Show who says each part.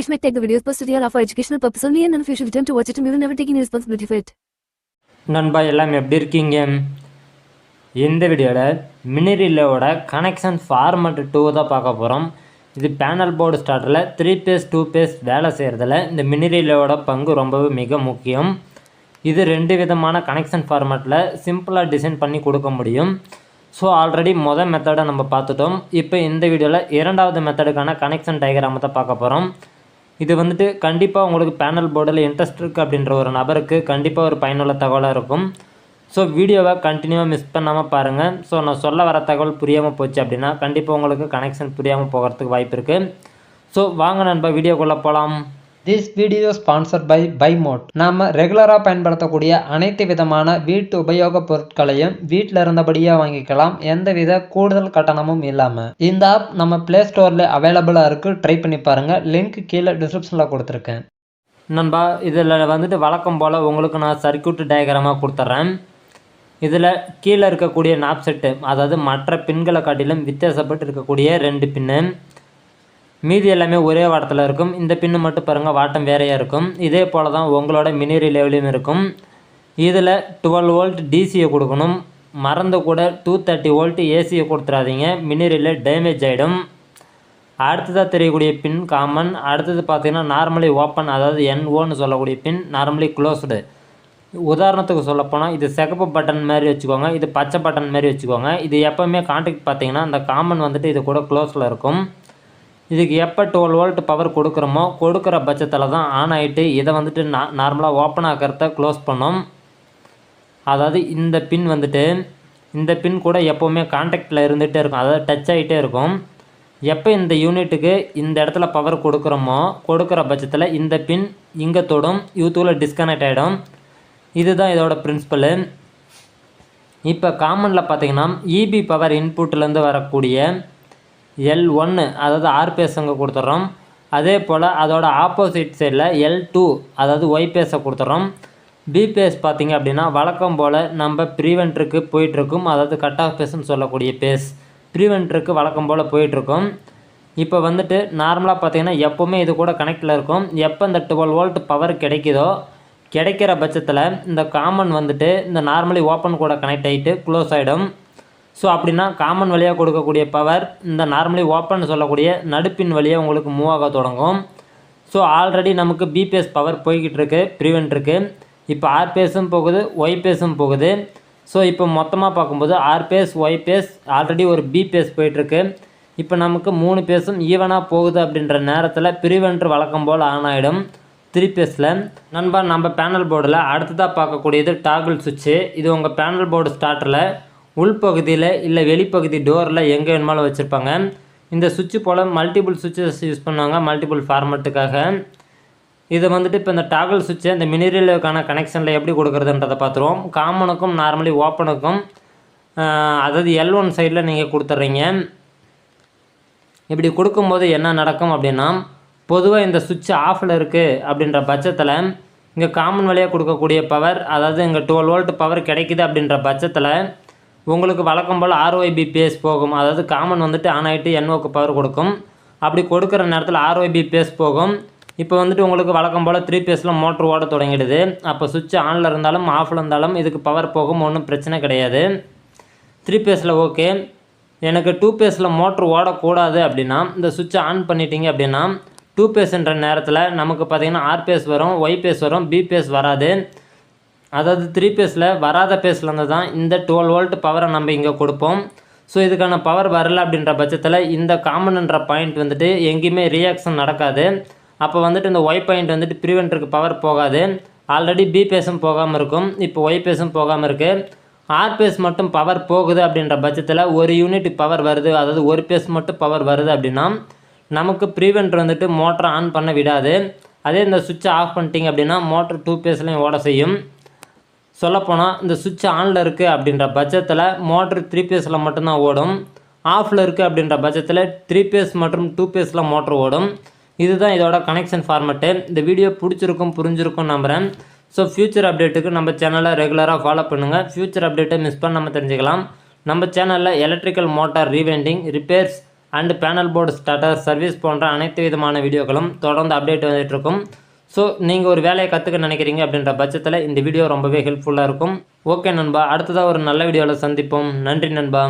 Speaker 1: Krish might take the videos posted here. Are for educational purpose only and none of you should return to watch it. And we will never take any responsibility for it.
Speaker 2: நண்பா எல்லாம் எப்படி இருக்கீங்க? இந்த வீடியோவில் மினிரிலேவோட connection format two தான் பார்க்க போகிறோம் இது பேனல் போர்டு ஸ்டார்டரில் த்ரீ பேஸ் டூ பேஸ் வேலை செய்கிறதுல இந்த மினிரிலேவோட பங்கு ரொம்பவே மிக முக்கியம். இது ரெண்டு விதமான கனெக்ஷன் ஃபார்மேட்டில் சிம்பிளாக டிசைன் பண்ணி கொடுக்க முடியும். ஸோ ஆல்ரெடி மொதல் மெத்தடை நம்ம பார்த்துட்டோம். இப்போ இந்த வீடியோவில் இரண்டாவது மெத்தடுக்கான கனெக்ஷன் டயக்ராமத்தை தான் பார்க்க போகிறோம் இது வந்துட்டு கண்டிப்பாக உங்களுக்கு பேனல் போர்டில் இன்ட்ரெஸ்ட் இருக்குது அப்படின்ற ஒரு நபருக்கு கண்டிப்பாக ஒரு பயனுள்ள தகவலாக இருக்கும். ஸோ வீடியோவை கண்டினியூவாக மிஸ் பண்ணாமல் பாருங்கள் ஸோ நான் சொல்ல வர தகவல் புரியாமல் போச்சு அப்படின்னா கண்டிப்பாக உங்களுக்கு கனெக்ஷன் புரியாமல் போகிறதுக்கு வாய்ப்பு இருக்குது ஸோ வாங்க நண்பா வீடியோக்குள்ளே போகலாம்
Speaker 3: திஸ் வீடியோ ஸ்பான்சர் பை பைமோட் நாம் ரெகுலராக பயன்படுத்தக்கூடிய அனைத்து விதமான வீட்டு உபயோகப் பொருட்களையும் வீட்டில் இருந்தபடியே வாங்கிக்கலாம். எந்தவித கூடுதல் கட்டணமும் இல்லாமல் இந்த ஆப் நம்ம ப்ளே ஸ்டோரில் அவைலபிளாக இருக்குது ட்ரை பண்ணி பாருங்கள் லிங்க் கீழே டிஸ்கிரிப்ஷனில் கொடுத்துருக்கேன்.
Speaker 2: நண்பா இதில் வந்துட்டு வழக்கம் போல் உங்களுக்கு நான் சர்க்கியூட் டயக்ராமாக கொடுத்துட்றேன் இதில் கீழே இருக்கக்கூடிய நாப் செட்டு அதாவது மற்ற பின்களை காட்டிலும் வித்தியாசப்பட்டு இருக்கக்கூடிய ரெண்டு பின்னு மீதி எல்லாமே ஒரே வாட்டத்தில் இருக்கும். இந்த பின்னு மட்டும் பாருங்கள் வாட்டம் வேறையாக இருக்கும். இதே போல் தான் உங்களோட மினி ரிலேவிலையும் இருக்கும். இதில் டுவெல் வோல்ட் டிசியை கொடுக்கணும். மறந்து கூட டூ தேர்ட்டி வோல்ட் ஏசியை கொடுத்துறாதீங்க. மினி ரிலே டேமேஜ் ஆகிடும் அடுத்ததாக தெரியக்கூடிய பின் காமன் அடுத்தது பார்த்திங்கன்னா நார்மலி ஓப்பன் அதாவது என் ஓன்னு சொல்லக்கூடிய பின் நார்மலி க்ளோஸ்டு உதாரணத்துக்கு சொல்லப்போனால் இது சிகப்பு பட்டன் மாதிரி வச்சுக்கோங்க. இது பச்சை பட்டன் மாதிரி வச்சுக்கோங்க. இது எப்போவுமே கான்டாக்ட் பார்த்தீங்கன்னா அந்த காமன் வந்துட்டு இது கூட க்ளோஸில் இருக்கும். இதுக்கு எப்போ டுவெல் வோல்ட் பவர் கொடுக்குறோமோ கொடுக்குற பட்சத்தில் தான் ஆன் ஆகிட்டு இதை வந்துட்டு நா நார்மலாக ஓப்பன் ஆக்கிறத க்ளோஸ் பண்ணோம். அதாவது இந்த பின் வந்துட்டு இந்த பின் கூட எப்போவுமே கான்டாக்டில் இருந்துகிட்டே இருக்கும். அதாவது டச் ஆகிட்டே இருக்கும். எப்போ இந்த யூனிட்டுக்கு இந்த இடத்துல பவர் கொடுக்குறோமோ கொடுக்குற பட்சத்தில் இந்த பின் இங்கே தொடும் யூத்தூவில் டிஸ்கனெக்ட் ஆகிடும் இதுதான் இதோட பிரின்சிபலு இப்போ காமனில் பார்த்தீங்கன்னா இபி பவர் இன்புட்லேருந்து வரக்கூடிய எல் ஒன்று அதாவது ஆர்பேஸுங்க கொடுத்துட்றோம் அதே போல் அதோட ஆப்போசிட் சைடில் எல் டூ அதாவது ஒய்பேஸை கொடுத்துட்றோம் பிபிஎஸ் பார்த்திங்க அப்படின்னா வழக்கம் போல் நம்ம ப்ரீவென்ட்ருக்கு போயிட்டுருக்கும். அதாவது கட் ஆஃப் பேஸ்ன்னு சொல்லக்கூடிய பேஸ். ப்ரீவென்ட்ருக்கு வழக்கம் போல் போயிட்டுருக்கும். இப்போ வந்துட்டு நார்மலாக பார்த்திங்கன்னா எப்போவுமே இது கூட கனெக்டில் இருக்கும். எப்போ இந்த டுவெல் வோல்ட் பவர் கிடைக்குதோ கிடைக்கிற பட்சத்தில் இந்த காமன் வந்துட்டு இந்த நார்மலி ஓப்பன் கூட கனெக்ட் ஆகிட்டு க்ளோஸ் ஆகிடும் ஸோ அப்படின்னா காமன் வழியாக கொடுக்கக்கூடிய பவர் இந்த நார்மலி ஓப்பன் சொல்லக்கூடிய நடுப்பின் வழியாக உங்களுக்கு மூவ் ஆக தொடங்கும். ஸோ ஆல்ரெடி நமக்கு பிபிஎஸ் பவர் போய்கிட்டு இருக்கு ப்ரிவென்ட் இருக்குது இப்போ ஆர்பிஎஸும் போகுது ஒய்பிஎஸும் போகுது. ஸோ இப்போ மொத்தமாக பார்க்கும்போது ஆர்பிஎஸ் ஒய்பிஎஸ் ஆல்ரெடி ஒரு பிபிஎஸ் போயிட்டுருக்கு இப்போ நமக்கு மூணு பேஸும் ஈவனாக போகுது அப்படின்ற நேரத்தில் பிரிவென்று வழக்கம் போல் ஆன் ஆகிடும் த்ரீ பேஸில் நண்பா நம்ம பேனல் போர்டில் அடுத்ததாக பார்க்கக்கூடியது டாகிள் சுவிட்சு இது உங்கள் பேனல் போர்டு ஸ்டார்டரில் உள்பகுதியில் இல்லை வெளிப்பகுதி டோரில் எங்கே வேணுமாலும் வச்சுருப்பாங்க. இந்த சுவிட்சு போல் மல்டிபிள் சுவிட்சஸ் யூஸ் பண்ணுவாங்க மல்டிபிள் ஃபார்மெட்டுக்காக இதை வந்துட்டு இப்போ இந்த டாகல் சுவிட்சை இந்த மினிரலுக்கான கனெக்ஷனில் எப்படி கொடுக்குறதுன்றதை பார்த்துருவோம். காமனுக்கும் நார்மலி ஓப்பனுக்கும் அதாவது எல் ஒன் சைடில் நீங்கள் கொடுத்துட்றீங்க. இப்படி கொடுக்கும்போது என்ன நடக்கும் அப்படின்னா பொதுவாக இந்த சுவிட்ச் ஆஃபில் இருக்குது அப்படின்ற பட்சத்தில் இங்கே காமன் வழியாக கொடுக்கக்கூடிய பவர் அதாவது இங்கே டுவெல் வோல்ட் பவர் கிடைக்குது அப்படின்ற பட்சத்தில் உங்களுக்கு வழக்கம் போல் ஆர்ஒய்பிபிஎஸ் போகும். அதாவது காமன் வந்துட்டு ஆன் ஆகிட்டு என்ஓக்கு பவர் கொடுக்கும். அப்படி கொடுக்குற நேரத்தில் ஆர்ஒய்பிபிஎஸ் போகும். இப்போ வந்துட்டு உங்களுக்கு வழக்கம் போல் த்ரீ பேஸில் மோட்ரு ஓட தொடங்கிடுது. அப்போ சுவிட்ச் ஆனில் இருந்தாலும் ஆஃபில் இருந்தாலும் இதுக்கு பவர் போகும். ஒன்றும் பிரச்சனை கிடையாது. த்ரீ பேஸில் ஓகே எனக்கு டூ பேஸில் மோட்ரு ஓடக்கூடாது அப்படின்னா இந்த சுவிட்சை ஆன் பண்ணிட்டீங்க அப்படின்னா டூ பேஸ்ன்ற நேரத்தில் நமக்கு பார்த்திங்கன்னா ஆர் பேஸ் வரும் ஒய் பேஸ் வரும் பி பேஸ் வராது. அதாவது த்ரீ பேஸில் வராத பேஸ்லேருந்து தான் இந்த டுவெல் வோல்ட் பவரை நம்ம இங்கே கொடுப்போம். ஸோ இதுக்கான பவர் வரல அப்படின்ற பட்சத்தில் இந்த காமன்ன்ற பாயிண்ட் வந்துட்டு எங்கேயுமே ரியாக்ஷன் நடக்காது. அப்போ வந்துட்டு இந்த ஒய் பாயிண்ட் வந்துட்டு ப்ரிவென்டருக்கு பவர் போகாது. ஆல்ரெடி பி பேஸும் போகாமல் இருக்கும். இப்போ ஒய் பேஸும் போகாமல் இருக்குது ஆர் பேஸ் மட்டும் பவர் போகுது அப்படின்ற பட்சத்தில் ஒரு யூனிட் பவர் வருது. அதாவது ஒரு பேஸ் மட்டும் பவர் வருது அப்படின்னா நமக்கு ப்ரீவென்டர் வந்துட்டு மோட்டரை ஆன் பண்ண விடாது. அதே இந்த சுவிட்சை ஆஃப் பண்ணிட்டீங்க அப்படின்னா மோட்டர் டூ பேஸ்லையும் ஓட செய்யும். சொல்லப்போனால் இந்த சுவிட்ச் ஆனில் இருக்குது அப்படின்ற பட்சத்தில் மோட்ரு த்ரீ பேஸில் மட்டும்தான் ஓடும். ஆஃபில் இருக்குது அப்படின்ற பட்சத்தில் த்ரீ பேஸ் மற்றும் டூ பேஸில் மோட்ரு ஓடும். இதுதான் இதோட கனெக்ஷன் ஃபார்மெட்டு இந்த வீடியோ பிடிச்சிருக்கும் புரிஞ்சிருக்கும் நம்புகிறேன் ஸோ ஃப்யூச்சர் அப்டேட்டுக்கு நம்ம சேனலை ரெகுலராக ஃபாலோ பண்ணுங்கள் ஃப்யூச்சர் அப்டேட்டை மிஸ் பண்ணாமல் தெரிஞ்சுக்கலாம். நம்ம சேனலில் electrical motor rewinding repairs and panel board starter service போன்ற அனைத்து விதமான வீடியோக்களும் தொடர்ந்து அப்டேட் வந்துகிட்ருக்கும் ஸோ நீங்கள் ஒரு வேலையை கற்றுக்க நினைக்கிறீங்க அப்படின்ற பட்சத்தில் இந்த வீடியோ ரொம்பவே ஹெல்ப்ஃபுல்லாக இருக்கும். ஓகே நண்பா. அடுத்ததாக ஒரு நல்ல வீடியோவில் சந்திப்போம். நன்றி நண்பா.